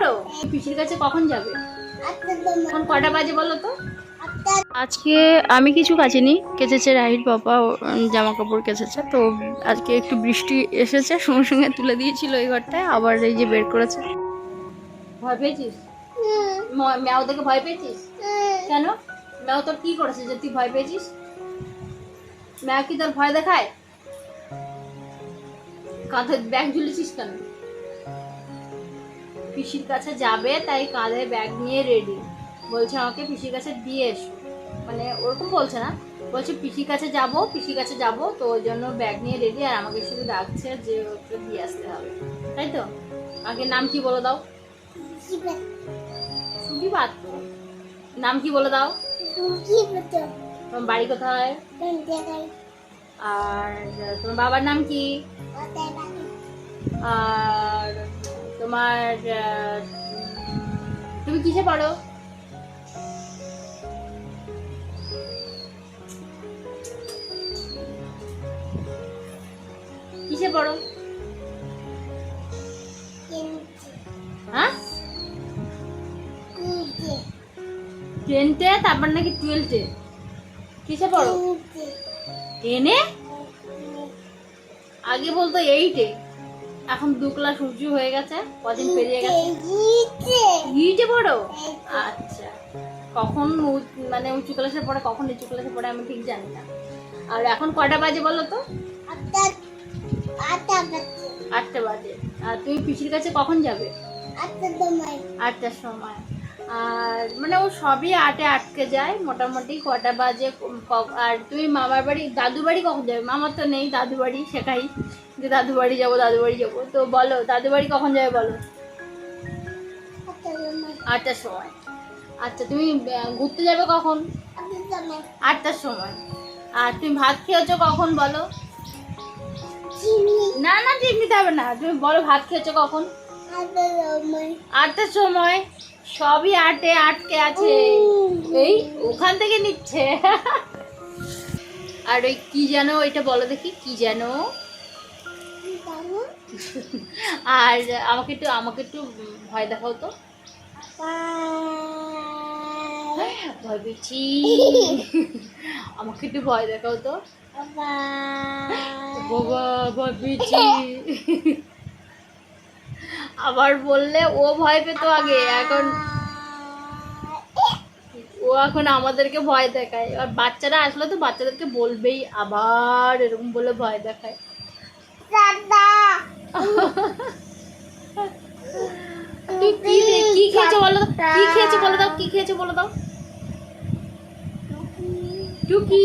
বড় পিসির কাছে কখন যাবে? এখন কটা বাজে বলো তো? আজকে আমি কিছু কাচিনি কেচেছে রাহির পাপা জামা কাপড় কেচেছে তো আজকে একটু বৃষ্টি এসেছে সঙ্গে সঙ্গে তুলে দিয়েছিল এই ঘরটায় আবার এই যে বের করেছে। ভয় পেয়েছিস? ম- ম্যাও দেখে ভয় পেয়েছিস? কেন? ম্যাও তোর কি করেছে যে তুই ভয় পেয়েছিস? ম্যাও কি তোর ভয় দেখায়? কাঁধে ব্যাগ ঝুলেছিস কেন? পিসির কাছে যাবে তাই কাঁধে ব্যাগ নিয়ে রেডি বলছে আমাকে পিসির কাছে দিয়ে এসো। মানে ওরকম বলছে না। বলছে পিসির কাছে যাব পিসির কাছে যাব তো ওই জন্য ব্যাগ নিয়ে রেডি আর আমাকে শুধু ডাকছে যে ওকে দিয়ে আসতে হবে। তাই তো? আগে নাম কি বলে দাও? সুখী বাদ নাম কি বলে দাও? তোমার বাড়ি কোথায়? আর তোমার বাবার নাম কি? আর তোমার তুমি কিসে পড়ো? কিসে পড়ো? হ্যাঁ? টেনটে তারপর নাকি টুয়েলভে কিসে পড়ো? টেনে আগে বলতো এইটে এখন দু ক্লাস উঁচু হয়ে গেছে কদিন পেরিয়ে গেছে। ইটে পড়ো আচ্ছা। কখন মানে উঁচু ক্লাসে পড়ে কখন নিচু ক্লাসে পড়ে আমি ঠিক জানি না। আর এখন কয়টা বাজে বলো তো? আটটা বাজে। আর তুমি পিসির কাছে কখন যাবে? আটটার সময়। আর মানে ও সবই আটে আটকে যায় মোটামুটি কটা বাজে আর তুমি মামার বাড়ি দাদু বাড়ি কখন যাবে? মামার তো নেই দাদু বাড়ি শেখাই যে দাদু বাড়ি যাব দাদু বাড়ি যাব। তো বলো দাদু বাড়ি কখন যাবে বলো? আটটার সময়। আচ্ছা তুমি ঘুরতে যাবে কখন? আটটার সময়। আর তুমি ভাত খেয়েছো কখন বলো? না না ঠিক নিতে হবে না। তুমি বলো ভাত খেয়েছো কখন? আটটার সময়। সবই আটে আটকে আছে। এই ওখান থেকে নিচ্ছে। আর ওই কি যেন ওইটা বলো দেখি কি যেন? আর আমাকে একটু আমাকে একটু ভয় দেখাও তো। ভয় পেয়েছি। আমাকে একটু ভয় দেখাও তো। বাবা ভয় পেয়েছি। আবার বললে ও ভয় পেতো আগে এখন ও এখন আমাদেরকে ভয় দেখায়। আর বাচ্চারা আসলে তো বাচ্চাদেরকে বলবেই আবার এরকম বলে ভয় দেখায়। তুই কি কি খেয়েছো বলো কি খেয়েছো বলে দাও কি খেয়েছো বলে দাও টুকি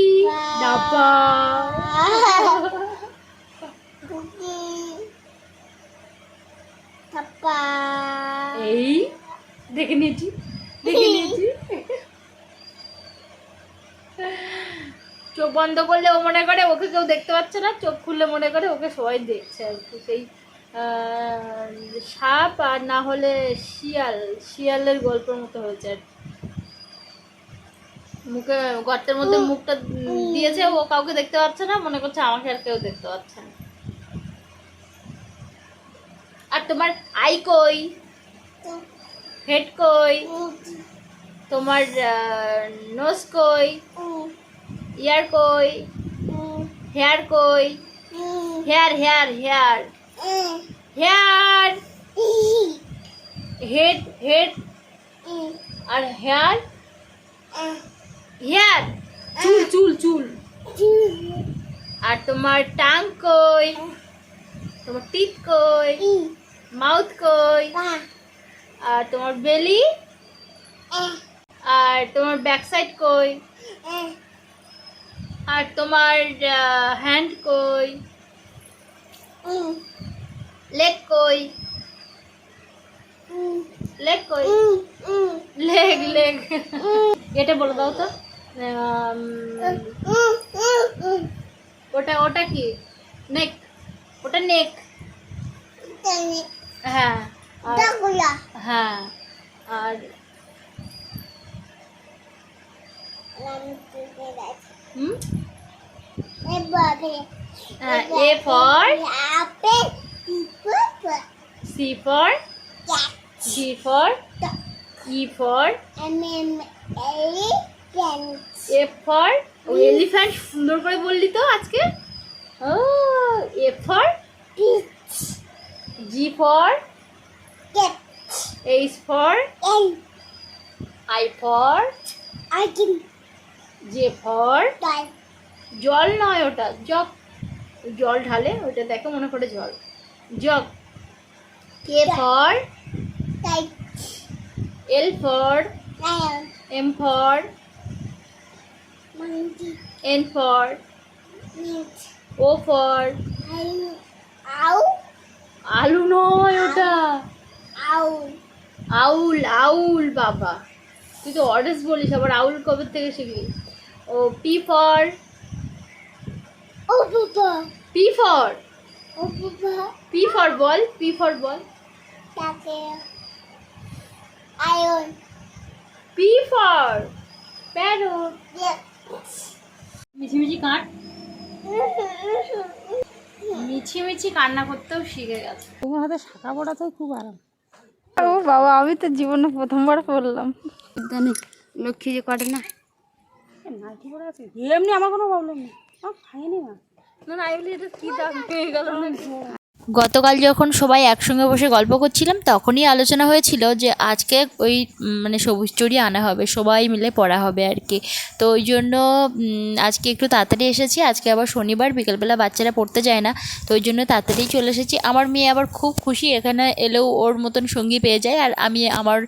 ডাব্বা এই দেখে নিয়েছি দেখে নিয়েছি। চোখ বন্ধ করলে ও মনে করে ওকে কেউ দেখতে পাচ্ছে না। চোখ খুললে মনে করে ওকে সবাই দেখছে আর কি। সেই সাপ আর না হলে শিয়াল শিয়ালের গল্পের মতো হয়েছে আর মুখে গর্তের মধ্যে মুখটা দিয়েছে ও কাউকে দেখতে পাচ্ছে না মনে করছে আমাকে আর কেউ দেখতে পাচ্ছে না। আর তোমার আই কই? হেড কই? তোমার নোজ কই? ইয়ার কই? হেয়ার কই? Hair hair hair hair head head আর হেয়ার হেয়ার চুল চুল চুল। আর তোমার টাং কই? তোমার টিথ কই? মাউথ কই? আর তোমার বেলি? আর তোমার ব্যাক সাইড কই? আর তোমার হ্যান্ড কই? লেগ কই? লেগ কই? লেগ লেগ এটা বলে দাও তো। ওটা ওটা কি? নেক ওটা নেক হ্যাঁ। হ্যাঁ আর হুম? হ্যাঁ A for C for for E for F for ও এলিফ্যান্ট সুন্দর করে বললি তো আজকে। ও F for G for H for I for J for জল নয় ওটা জগ। জল ঢালে ওটা দেখো মনে করে জল। Jug. K for L for M for N for O for আলু নয় ওটা। আউল। আউল আউল বাবা। তুই তো অর্ডার্স বলিস আবার আউল কবে থেকে শিখলি? O P for P for O P for ball P for ball Iron. P for parrot Yes. মিছিমিছি কাট মিছিমিছি কান্না করতেও শিখে গেছে। তোমার হাতে শাখা পড়াতে খুব আরাম। ও বাবা আমি তো জীবনে প্রথমবার পড়লাম। জানি লক্ষ্মী যে করে না। এমনি আমার কোনো প্রবলেম নেই। খাইনি না না এগুলি এটা কি দাম? পেয়ে গেল না গতকাল যখন সবাই একসঙ্গে বসে গল্প করছিলাম, তখনই আলোচনা হয়েছিল যে আজকে ওই মানে সবুজ চুরি আনা হবে, সবাই মিলে পড়া হবে আর কি। তো ওই জন্য আজকে একটু তাড়াতাড়ি এসেছি, আজকে আবার শনিবার, বিকেলবেলা বাচ্চারা পড়তে যায় না, তো ওই জন্য তাড়াতাড়ি চলে এসেছি। আমার মেয়ে আবার খুব খুশি, এখানে এলেও ওর মতন সঙ্গী পেয়ে যায় আর আমি আমার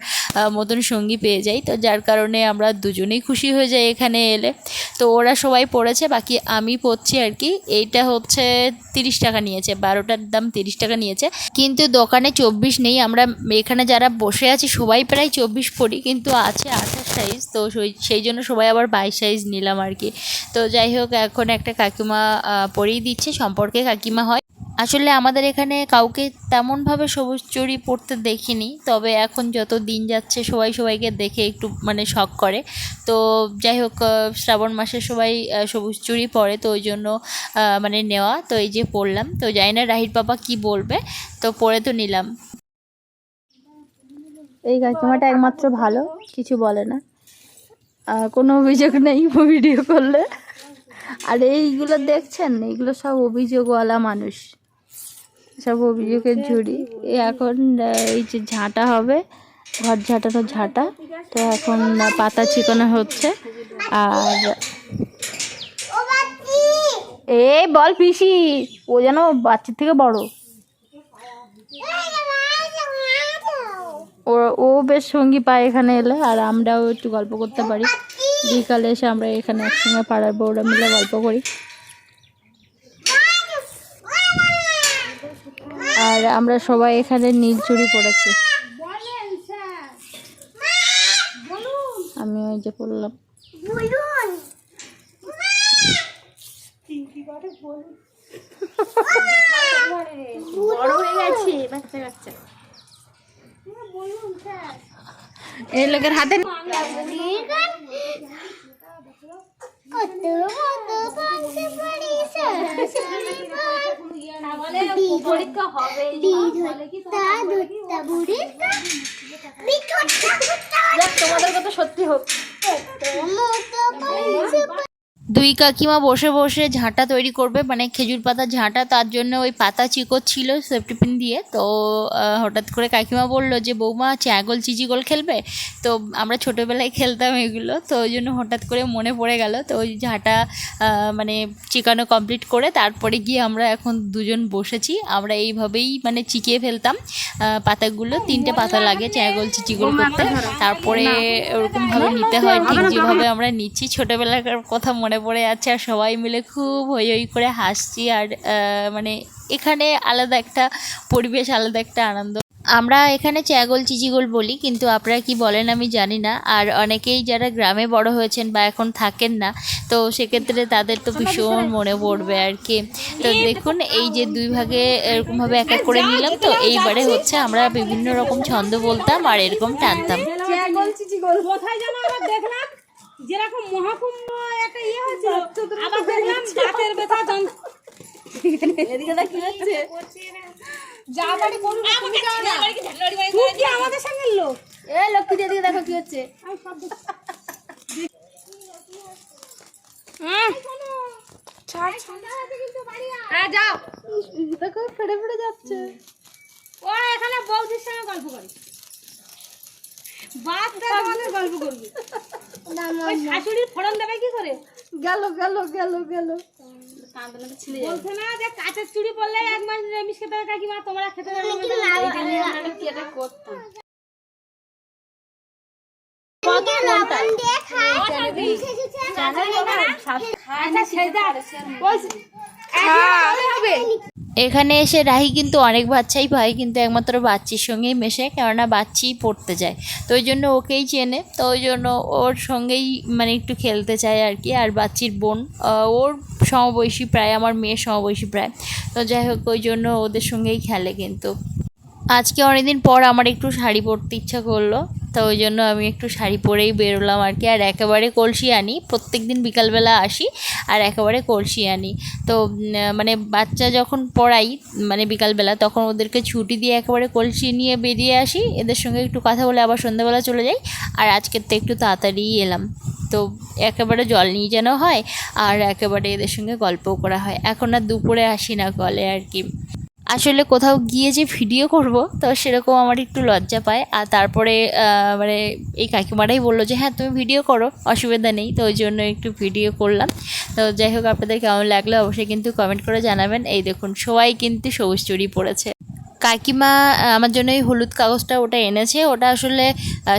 মতন সঙ্গী পেয়ে যাই। তো যার কারণে আমরা দুজনেই খুশি হয়ে যাই এখানে এলে। তো ওরা সবাই পড়েছে, বাকি আমি পড়ছি আর কি। এইটা হচ্ছে তিরিশ টাকা নিয়েছে, বারোটার দাম তিরিশ টাকা নিয়েছে। কিন্তু দোকানে চব্বিশ নেই, আমরা এখানে যারা বসে আছি সবাই প্রায় চব্বিশ পড়ি কিন্তু আছে আঠাশ সাইজ তো সেই- জন্য সবাই আবার বাইশ সাইজ নিলাম আর কি। তো যাই হোক, এখন একটা কাকিমা পরিয়ে দিচ্ছে, সম্পর্কে কাকিমা হয়। আসলে আমাদের এখানে কাউকে তেমনভাবে সবুজ চুরি পড়তে দেখিনি, তবে এখন যত দিন যাচ্ছে সবাই সবাইকে দেখে একটু মানে শখ করে। তো যাই হোক শ্রাবণ মাসে সবাই সবুজ চুরি পরে, তো ওই জন্য মানে নেওয়া। তো এই যে পড়লাম তো জানি না রাহির বাবা কি বলবে। তো পড়ে তো নিলাম। এই কাকিমাটা একমাত্র ভালো, কিছু বলে না। কোনো অভিযোগ নেই ভিডিও করলে। আর এইগুলো দেখছেন? এইগুলো সব অভিযোগওয়ালা মানুষ। সব অভিযোগের ঝুড়ি। এই এখন এই যে ঝাঁটা হবে ঘর ঝাঁটানো ঝাঁটা তো এখন পাতা চিকনো হচ্ছে। আর এই বল পিসি ও যেন বাচ্চার থেকে বড়। ও ও বেশ সঙ্গী পায় এখানে এলে আর আমরাও একটু গল্প করতে পারি। বিকালে এসে আমরা এখানে একসঙ্গে পাড়ার বউরা মিলে গল্প করি। আর আমরা সবাই এখানে নীল চুড়ি পড়েছি। আমি ওই যে পড়লাম। এই লোকের হাতে পরীক্ষা হবে তোমাদের কথা সত্যি হোক দুই কাকিমা বসে বসে ঝাঁটা তৈরি করবে মানে খেজুর পাতা ঝাঁটা তার জন্য ওই পাতা চিকোচ্ছিল সেফটি পিন দিয়ে। তো হঠাৎ করে কাকিমা বলল যে বৌমা চ্যাগল চিচিগোল খেলবে? তো আমরা ছোটোবেলায় খেলতাম এগুলো তো ওই জন্য হঠাৎ করে মনে পড়ে গেল। তো ওই ঝাঁটা মানে চিকানো কমপ্লিট করে তারপরে গিয়ে আমরা এখন দুজন বসেছি। আমরা এইভাবেই মানে চিকিয়ে ফেলতাম পাতাগুলো। তিনটে পাতা লাগে চ্যাগল চিচিগোল করতে। তারপরে ওরকমভাবে নিতে হয় ঠিক যেভাবে আমরা নিচ্ছি। ছোটোবেলাকার কথা মনে পড়ে যাচ্ছে আর সবাই মিলে খুব হই হই করে হাসছি আর মানে এখানে আলাদা একটা পরিবেশ আলাদা একটা আনন্দ। আমরা এখানে চ্যাগল চিচিগোল বলি কিন্তু আপনারা কি বলেন আমি জানি না। আর অনেকেই যারা গ্রামে বড় হয়েছেন বা এখন থাকেন না তো সেক্ষেত্রে তাদের তো ভীষণ মনে পড়বে আর কি। তো দেখুন। এই যে দুই ভাগে এরকমভাবে এক এক করে নিলাম তো এইবারে হচ্ছে আমরা বিভিন্ন রকম ছন্দ বলতাম আর এরকম টানতাম। কোথায় দেখলাম। যেরকম মহাকুম্ভ একটা ইয়ে হয়েছিল আবার দেখলাম দাঁতের ব্যথা যন্ত্র যা বাড়ি কি আমাদের সঙ্গে লোক? এ লক্ষ্মী দিদিকে দেখো কি হচ্ছে। আমি সব হ্যাঁ। যাও। দেখো ফেড়ে ফেড়ে যাচ্ছে। ও এখানে বৌদির সঙ্গে গল্প করে। বাচ্চা আমাদের গল্প করবে। ওই শাশুড়ির ফোড়ন দেবে কি করে? গেল গেল গেল গেল। বলছে না যে কাঁচের চুড়ি পরলে এক মাস নিরামিষ খেতে হবে কাকিমা তোমরা খেতে পারবে করতাম? এখানে এসে রাহি কিন্তু অনেক বাচ্চাই পায়, কিন্তু একমাত্র বাচ্চির সঙ্গেই মেশে, কেননা বাচ্চিই পড়তে যায় তো ওই জন্য ওকেই চেনে, তো ওই জন্য ওর সঙ্গেই মানে একটু খেলতে চায় আর কি, আর বাচ্চির বোন ওর সমবয়সী প্রায়, আমার মেয়ের সমবয়সী প্রায়। তো যাই হোক, ওই জন্য ওদের সঙ্গেই খেলে কিন্তু। আজকে অনেকদিন পর আমার একটু শাড়ি পরতে ইচ্ছা করল। তো ওই জন্য আমি একটু শাড়ি পরেই বেরোলাম আর কি। আর একেবারে কলসি আনি প্রত্যেক দিন বিকালবেলা আসি আর একেবারে কলসি আনি তো মানে বাচ্চা যখন পড়াই মানে বিকালবেলা, তখন ওদেরকে ছুটি দিয়ে একেবারে কলসি নিয়ে বেরিয়ে আসি। এদের সঙ্গে একটু কথা বলে আবার সন্ধ্যাবেলা চলে যাই আর আজকের তো একটু তাড়াতাড়িই এলাম। তো একেবারে জল নিয়ে যেন হয় আর একেবারে এদের সঙ্গে গল্পও করা হয়। এখন আর দুপুরে আসি না কলে আর কি। আসলে কোথাও গিয়ে যে ভিডিও করব, তো সেরকম আমার একটু লজ্জা পায়। আর তারপরে মানে এই কাকিমারাই বলল যে হ্যাঁ তুমি ভিডিও করো, অসুবিধা নেই। তো ওই জন্য একটু ভিডিও করলাম। তো যাই হোক, আপনাদের কেমন লাগল অবশ্যই কিন্তু কমেন্ট করে জানাবেন। এই দেখুন, সবাই কিন্তু সবুজ চুড়ি পড়েছে কাকিমা আমার জন্য এই হলুদ কাগজটা ওটা এনেছে। ওটা আসলে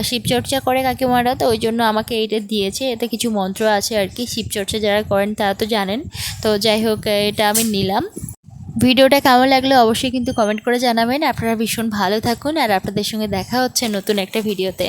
শিবচর্চা করে কাকিমারা, তো ওই জন্য আমাকে এইটা দিয়েছে। এতে কিছু মন্ত্র আছে আর কি, শিবচর্চা যারা করেন তারা তো জানেন। তো যাই হোক, এটা আমি নিলাম। ভিডিওটা কেমন লাগল অবশ্যই কিন্তু কমেন্ট করে জানাবেন। আপনারা ভীষণ ভালো থাকুন আর আপনাদের সঙ্গে দেখা হচ্ছে নতুন একটা ভিডিওতে।